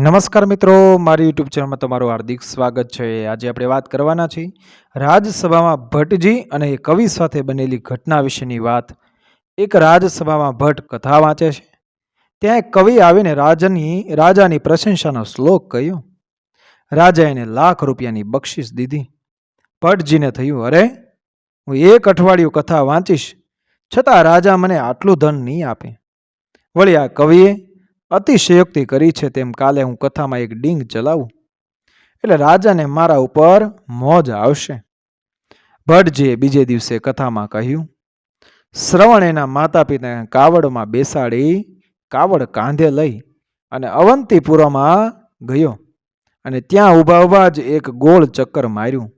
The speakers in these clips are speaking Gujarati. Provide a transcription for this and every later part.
નમસ્કાર મિત્રો, મારી યુટ્યુબ ચેનલમાં તમારું હાર્દિક સ્વાગત છે. આજે આપણે વાત કરવાના છીએ રાજસભામાં ભટ્ટજી અને કવિ સાથે બનેલી ઘટના વિશેની વાત. એક રાજસભામાં ભટ્ટ કથા વાંચે છે. ત્યાં એક કવિ આવીને રાજાની રાજાની પ્રશંસાનો શ્લોક કહ્યો. રાજા એને લાખ રૂપિયાની બક્ષિસ દીધી. ભટ્ટજીને થયું, અરે, હું એક અઠવાડિયું કથા વાંચીશ. છતાં રાજા મને આટલું ધન નહીં આપે. વળી આ કવિએ અતિશયોક્તિ કરી છે તેમ કાલે હું કથામાં એક ડીંગ ચલાવું. એટલે રાજાને મારા ઉપર મોજ આવશે. ભટ્ટજીએ બીજે દિવસે કથામાં કહ્યું, શ્રવણ એના માતા પિતાને કાવડમાં બેસાડી, કાવડ કાંધે લઈ અને અવંતીપુરામાં ગયો અને ત્યાં ઊભા ઊભા જ એક ગોળ ચક્કર માર્યું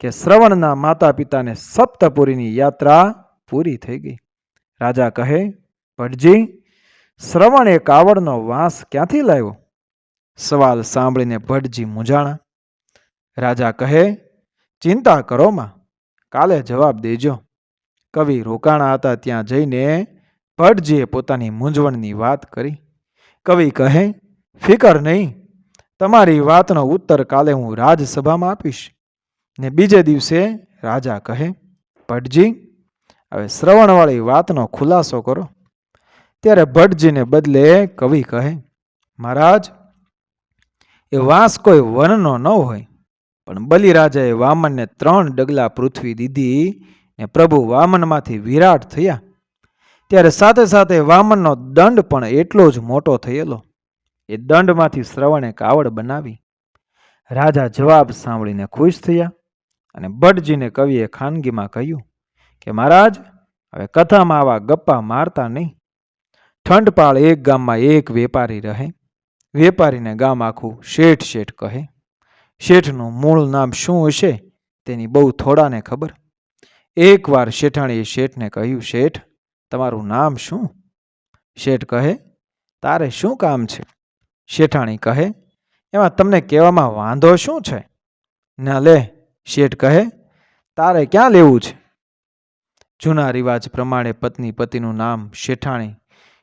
કે શ્રવણના માતા પિતાને સપ્તપુરીની યાત્રા પૂરી થઈ ગઈ. રાજા કહે ભટ્ટજી શ્રવણ એ કાવડનો વાંસ ક્યાંથી લાવ્યો? સવાલ સાંભળીને ભટજી મૂંઝાણા. રાજા કહે, ચિંતા કરો માં, કાલે જવાબ દેજો. કવિ રોકાણા હતા ત્યાં જઈને ભટજીએ પોતાની મૂંઝવણની વાત કરી. કવિ કહે, ફિકર નહીં, તમારી વાતનો ઉત્તર કાલે હું રાજસભામાં આપીશ. ને બીજે દિવસે રાજા કહે, ભટજી, હવે શ્રવણવાળી વાતનો ખુલાસો કરો. ત્યારે ભટ્ટજીને બદલે કવિ કહે, મહારાજ, એ વાંસ કોઈ વનનો ન હોય, પણ બલિરાજાએ વામનને ત્રણ ડગલા પૃથ્વી દીધી ને પ્રભુ વામનમાંથી વિરાટ થયા. ત્યારે સાથે સાથે વામનનો દંડ પણ એટલો જ મોટો થયેલો. એ દંડમાંથી શ્રવણે કાવડ બનાવી. રાજા જવાબ સાંભળીને ખુશ થયા અને ભટ્ટજીને કવિએ ખાનગીમાં કહ્યું કે, મહારાજ, હવે કથામાં આવા ગપ્પા મારતા નહીં. ઠંડપાળ એક ગામમાં એક વેપારી રહે. વેપારીને ગામ આખું શેઠ શેઠ કહે. શેઠનું મૂળ નામ શું હશે તેની બહુ થોડાને ખબર. એકવાર શેઠાણીએ શેઠને કહ્યું, શેઠ, તમારું નામ શું? શેઠ કહે, તારે શું કામ છે? શેઠાણી કહે, એમાં તમને કહેવામાં વાંધો શું છે? ના લે, શેઠ કહે, તારે ક્યાં લેવું છે? જૂના રિવાજ પ્રમાણે પત્ની પતિનું નામ શેઠાણી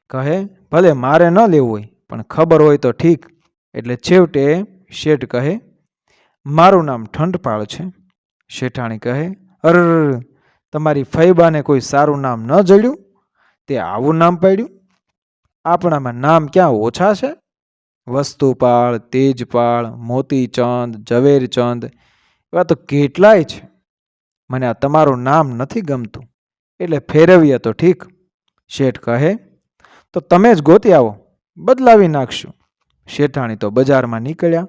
કહે, ભલે મારે ન લેવું હોય, પણ ખબર હોય તો ઠીક. એટલે છેવટે શેઠ કહે, મારું નામ ઠંડપાળ છે. શેઠાણી કહે અર તમારી ફૈબાને કોઈ સારું નામ ન જડ્યું? તે આવું નામ પાડ્યું? આપણામાં નામ ક્યાં ઓછા છે? વસ્તુપાળ, તેજપાળ, મોતીચંદ, ઝવેરચંદ, એવા તો કેટલાય છે. મને આ તમારું નામ નથી ગમતું. એટલે ફેરવીએ તો ઠીક. શેઠ કહે તો તમે જ ગોતી આવો. બદલાવી નાખશું. શેઠાણી તો બજારમાં નીકળ્યા.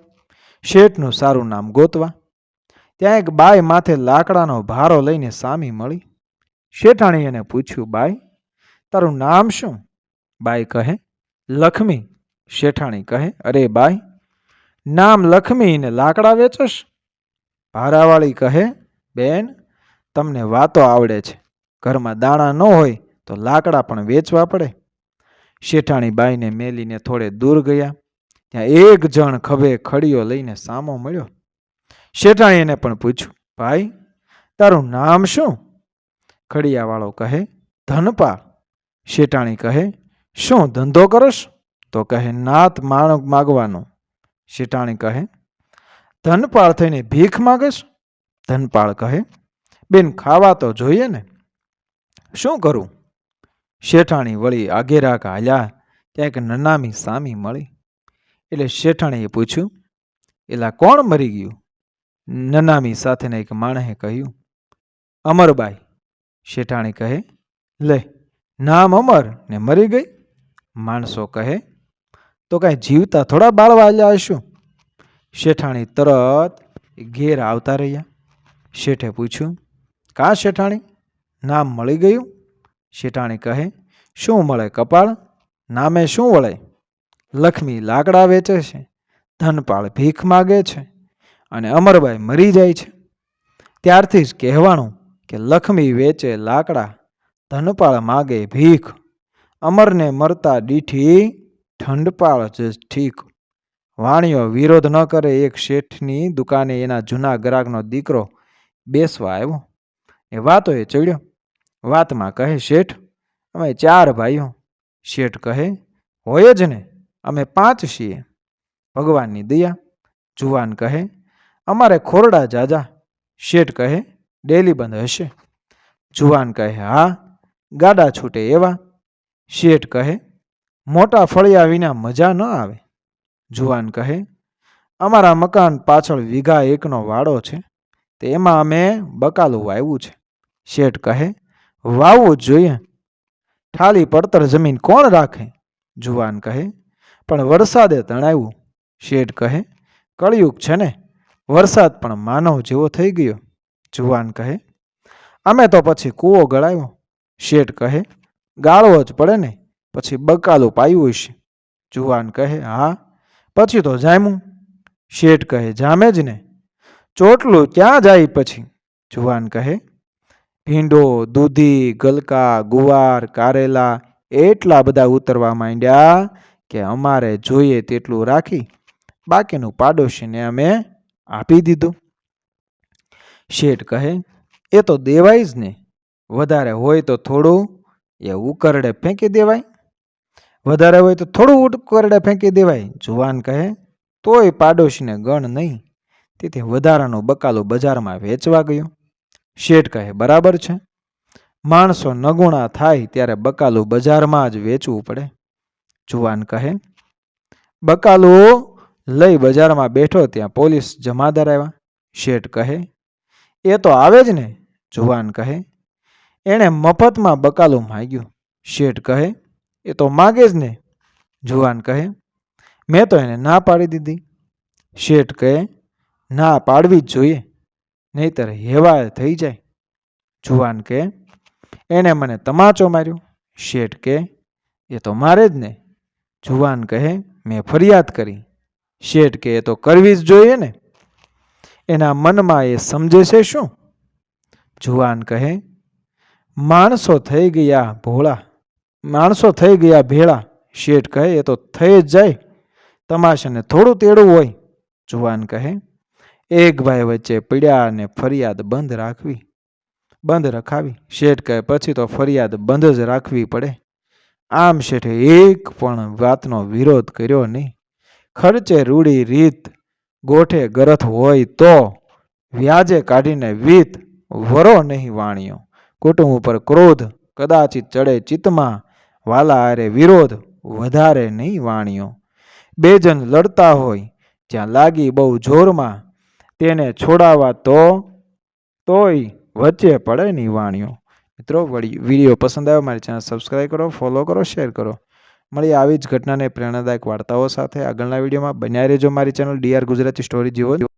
શેઠનું સારું નામ ગોતવા. ત્યાં એક બાઈ માથે લાકડાનો ભારો લઈને સામી મળી. શેઠાણી એને પૂછ્યું, બાઈ, તારું નામ શું? બાઈ કહે લક્ષ્મી શેઠાણી કહે, અરે બાઈ, નામ લક્ષ્મી ને લાકડા વેચશ? ભારાવાળી કહે, બેન, તમને વાતો આવડે છે. ઘરમાં દાણા ન હોય તો લાકડા પણ વેચવા પડે. શેઠાણી બાઈને મેલીને થોડે દૂર ગયા. ત્યાં એક જણ ખભે ખડીયો લઈને સામો મળ્યો. શેઠાણી એને પણ પૂછ્યું, ભાઈ, તારું નામ શું? ખડિયાવાળો કહે ધનપાળ શેઠાણી કહે, શું ધંધો કરશ? તો કહે, નાત માણક માગવાનો. શેઠાણી કહે, ધનપાળ થઈને ભીખ માગશ? ધનપાળ કહે, બેન, ખાવા તો જોઈએ ને. શું કરું? શેઠાણી વળી આગેરાક હાલ્યા ત્યાં એક નનામી સામી મળી. એટલે શેઠાણીએ પૂછ્યું, એલા કોણ મરી ગયું? નનામી સાથેના એક માણસે કહ્યું, અમરબાઈ. શેઠાણી કહે, લે, નામ અમર ને મરી ગઈ. માણસો કહે, તો કાંઈ જીવતા થોડા બાળવા આલ્યા હશું. શેઠાણી તરત ઘેર આવતા રહ્યા. શેઠે પૂછ્યું, કા શેઠાણી? નામ મળી ગયું? શેઠાણી કહે, શું મળે કપાળ? નામે શું વળે? લક્ષ્મી લાકડા વેચે છે, ધનપાળ ભીખ માગે છે અને અમરબાઈ મરી જાય છે. ત્યારથી જ કહેવાનું કે લક્ષ્મી વેચે લાકડા, ધનપાળ માગે ભીખ, અમરને મરતા દીઠી ઠંડપાળ જ ઠીક. વાણિયો વિરોધ ન કરે એક શેઠની દુકાને એના જૂના ગ્રાહકનો દીકરો બેસવા આવ્યો. એ વાતો એ ચડ્યો. વાતમાં કહે, શેઠ, અમે ચાર ભાઈઓ. શેઠ કહે, હોય જ ને, અમે પાંચ છીએ. ભગવાનની દયા. જુવાન કહે, અમારે ખોરડા જાજા. શેઠ કહે, ડેલી બંધ હશે. જુવાન કહે, હા, ગાડા છૂટે એવા. શેઠ કહે, મોટા ફળિયા વિના મજા ન આવે. જુવાન કહે, અમારા મકાન પાછળ વીઘા એકનો વાડો છે તે એમાં અમે બકાલું વાવ્યું છે. શેઠ કહે વાવવું જોઈએ. ઠાલી પડતર જમીન કોણ રાખે? જુવાન કહે. પણ વરસાદે તણાવ્યું શેઠ કહે, કળિયુગ છે ને, વરસાદ પણ માનવ જેવો થઈ ગયો. જુવાન કહે, અમે તો પછી કૂવો ગળાયો. શેઠ કહે ગાળવો જ પડે ને, પછી બકાલું પાયું હશે. જુવાન કહે, હા, પછી તો જામ્યું. શેઠ કહે, જામે જ ને, ચોટલું ક્યાં જાય પછી. જુવાન કહે ભીંડો, દૂધી, ગલકા, ગુવાર, કારેલા એટલા બધા ઉતરવા માંડ્યા કે અમારે જોઈએ તેટલું રાખી બાકીનું પાડોશીને અમે આપી દીધું. શેઠ કહે, એ તો દેવાય જ ને. વધારે હોય તો થોડું એ ઉકરડે ફેંકી દેવાય. વધારે હોય તો થોડું ઉકરડે ફેંકી દેવાય. જુવાન કહે, તોય પાડોશીને ગણ નહીં. તેથી વધારાનો બકાલો બજારમાં વેચવા ગયો. શેઠ કહે, બરાબર છે. માણસો નગુણા થાય ત્યારે બકાલું બજારમાં જ વેચવું પડે. જુવાન કહે, બકાલું લઈ બજારમાં બેઠો ત્યાં પોલીસ જમાદાર આવ્યા. શેઠ કહે, એ તો આવે જ ને. જુવાન કહે, એણે મફતમાં બકાલું માગ્યું. શેઠ કહે, એ તો માગે જ ને. જુવાન કહે, મેં તો એને ના પાડી દીધી. શેઠ કહે, ના પાડવી જ જોઈએ. નહીતર હેવા થઈ જાય. જુવાન કહે એણે મને તમાચો માર્યો. શેઠ કહે એ તો મારે જ ને. જુવાન કહે, મેં ફરિયાદ કરી. શેઠ કે, એ તો કરવી જ જોઈએ ને. એના મનમાં એ સમજે છે શું? જુવાન કહે, માણસો થઈ ગયા ભોળા, માણસો થઈ ગયા ભેળા. શેઠ કહે, એ તો થઈ જ જાય. તમાશાને થોડું તેડું હોય. જુવાન કહે એક ભાઈ વચ્ચે પીડ્યા અને ફરિયાદ બંધ રાખવી. બંધ રખાવી. શેઠ કહે, પછી તો ફરિયાદ બંધ જ રાખવી પડે. આમ શેઠે એક પણ વાતનો વિરોધ કર્યો નહીં. ખર્ચે રૂડી રીત, ગોઠે ગરથ હોય તો વ્યાજે કાઢીને વીત, વરો નહીં વાણ્યો. કુટુંબ ઉપર ક્રોધ, કદાચિત ચડે ચિત્તમાં, વાલા આરે વિરોધ, વધારે નહીં વાણ્યો. બે જણ લડતા હોય, જ્યાં લાગી બહુ જોરમાં તેને છોડાવવા તો તોય વચ્ચે પડે ની વાણીઓ મિત્રો, વળી વીડિયો પસંદ આવ્યો, મારી ચેનલ સબસ્ક્રાઈબ કરો ફોલો કરો શેર કરો. મળી આવી જ ઘટનાને પ્રેરણાદાયક વાર્તાઓ સાથે આગળના વિડીયોમાં. બન્યા રહેજો મારી ચેનલ ડીઆર ગુજરાતી સ્ટોરી જીવો